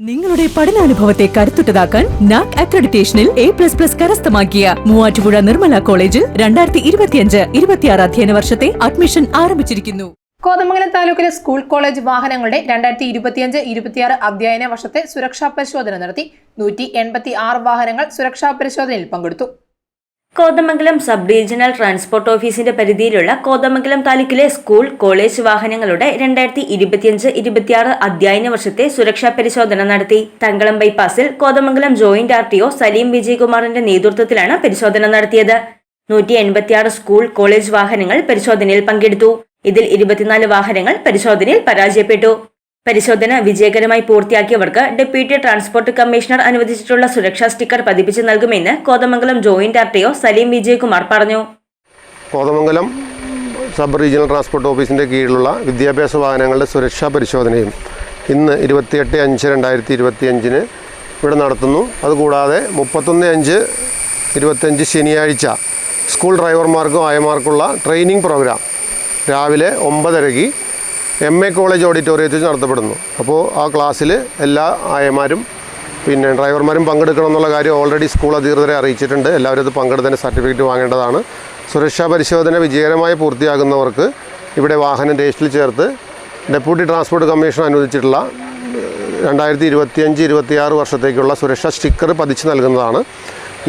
നിങ്ങളുടെ പഠനാനുഭവത്തെ കരുത്തുറ്റതാക്കാൻ നാക് അക്രഡിറ്റേഷനിൽ എ പ്ലസ് പ്ലസ് കരസ്ഥമാക്കിയ മൂവാറ്റുപുഴ നിർമ്മല കോളേജിൽ രണ്ടായിരത്തി ഇരുപത്തിയഞ്ച് ഇരുപത്തിയാറ് അധ്യയന വർഷത്തെ അഡ്മിഷൻ ആരംഭിച്ചിരിക്കുന്നു. കോതമംഗലം താലൂക്കിലെ സ്കൂൾ കോളേജ് വാഹനങ്ങളുടെ രണ്ടായിരത്തി ഇരുപത്തിയഞ്ച് ഇരുപത്തിയാറ് അധ്യയന വർഷത്തെ സുരക്ഷാ പരിശോധന നടത്തി നൂറ്റി എൺപത്തി ആറ് വാഹനങ്ങൾ സുരക്ഷാ പരിശോധനയിൽ പങ്കെടുത്തു. കോതമംഗലം സബ് റീജിയണൽ ട്രാൻസ്പോർട്ട് ഓഫീസിന്റെ പരിധിയിലുള്ള കോതമംഗലം താലൂക്കിലെ സ്കൂൾ കോളേജ് വാഹനങ്ങളുടെ രണ്ടായിരത്തി ഇരുപത്തിയഞ്ച് ഇരുപത്തിയാറ് അധ്യയന വർഷത്തെ സുരക്ഷാ പരിശോധന നടത്തി. Thankalam ബൈപ്പാസിൽ Kothamangalam joint R T O Saleem വിജയകുമാറിന്റെ നേതൃത്വത്തിലാണ് പരിശോധന നടത്തിയത്. നൂറ്റി എൺപത്തിയാറ് സ്കൂൾ കോളേജ് വാഹനങ്ങൾ പരിശോധനയിൽ പങ്കെടുത്തു. ഇതിൽ ഇരുപത്തിനാല് വാഹനങ്ങൾ പരിശോധനയിൽ പരാജയപ്പെട്ടു. പരിശോധന വിജയകരമായി പൂർത്തിയാക്കിയവർക്ക് ഡെപ്യൂട്ടി ട്രാൻസ്പോർട്ട് കമ്മീഷണർ അനുവദിച്ചിട്ടുള്ള സുരക്ഷാ സ്റ്റിക്കർ പതിപ്പിച്ച് നൽകുമെന്ന് കോതമംഗലം ജോയിന്റ് ആർ സലീം വിജയകുമാർ പറഞ്ഞു. കോതമംഗലം സബ് റീജിയണൽ ട്രാൻസ്പോർട്ട് ഓഫീസിന്റെ കീഴിലുള്ള വിദ്യാഭ്യാസ വാഹനങ്ങളുടെ സുരക്ഷാ പരിശോധനയും ഇന്ന് ഇരുപത്തിയെട്ട് അഞ്ച് രണ്ടായിരത്തി ഇരുപത്തി അഞ്ചിന് ഇവിടെ നടത്തുന്നു. അതുകൂടാതെ മുപ്പത്തൊന്ന് അഞ്ച് ഇരുപത്തഞ്ച് ശനിയാഴ്ച സ്കൂൾ ഡ്രൈവർമാർക്കും ആയമാർക്കുള്ള ട്രെയിനിങ് പ്രോഗ്രാം രാവിലെ ഒമ്പതരയ്ക്ക് എം എ കോളേജ് ഓഡിറ്റോറിയത്തിൽ നടത്തപ്പെടുന്നു. അപ്പോൾ ആ ക്ലാസ്സിൽ എല്ലാ ആയമാരും പിന്നെ ഡ്രൈവർമാരും പങ്കെടുക്കണം എന്നുള്ള കാര്യം ഓൾറെഡി സ്കൂൾ അധികൃതരെ അറിയിച്ചിട്ടുണ്ട്. എല്ലാവരും അത് പങ്കെടുത്തതിന് സർട്ടിഫിക്കറ്റ് വാങ്ങേണ്ടതാണ്. സുരക്ഷാ പരിശോധന വിജയകരമായി പൂർത്തിയാകുന്നവർക്ക് ഇവിടെ വാഹനം രജിസ്റ്ററിൽ ചേർത്ത് ഡെപ്യൂട്ടി ട്രാൻസ്പോർട്ട് കമ്മീഷൻ അനുവദിച്ചിട്ടുള്ള രണ്ടായിരത്തി ഇരുപത്തിയഞ്ച് ഇരുപത്തിയാറ് വർഷത്തേക്കുള്ള സുരക്ഷാ സ്റ്റിക്കർ പതിച്ച് നൽകുന്നതാണ്.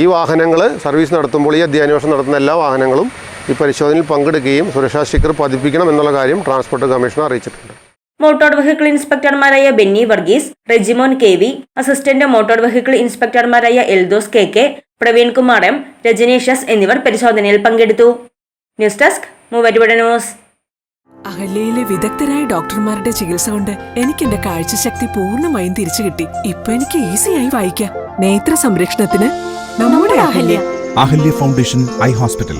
ഈ വാഹനങ്ങൾ സർവീസ് നടത്തുമ്പോൾ ഈ അധ്യയന വർഷം നടത്തുന്ന എല്ലാ വാഹനങ്ങളും ഈ പരിശോധനയിൽ പങ്കെടുക്കുകയും സുരക്ഷാ സ്റ്റിക്കർ പതിപ്പിക്കണം എന്നുള്ള കാര്യം ട്രാൻസ്പോർട്ട് കമ്മീഷൻ അറിയിച്ചിട്ടുണ്ട്. Motor vehicle ഇൻസ്പെക്ടർമാരായ Benny Varghese Rejimon K V assistant motor vehicle ഇൻസ്പെക്ടർമാരായ Eldhose K K Praveen Kumar M രജനീഷസ് എന്നിവർ പരിശോധനയിൽ പങ്കെടുത്തു. News desk Muvattupuzha news. അഹല്യയിലെ വിദഗ്ധരായ ഡോക്ടർമാരുടെ ചികിത്സ കൊണ്ട് എനിക്ക് എന്റെ കാഴ്ചശക്തി പൂർണമായും തിരിച്ചു കിട്ടി. ഇപ്പൊ എനിക്ക് ഈസിയായി വായിക്കാം. നേത്ര സംരക്ഷണത്തിന് നമ്മുടെ Ahalya. Ahalya foundation eye hospital.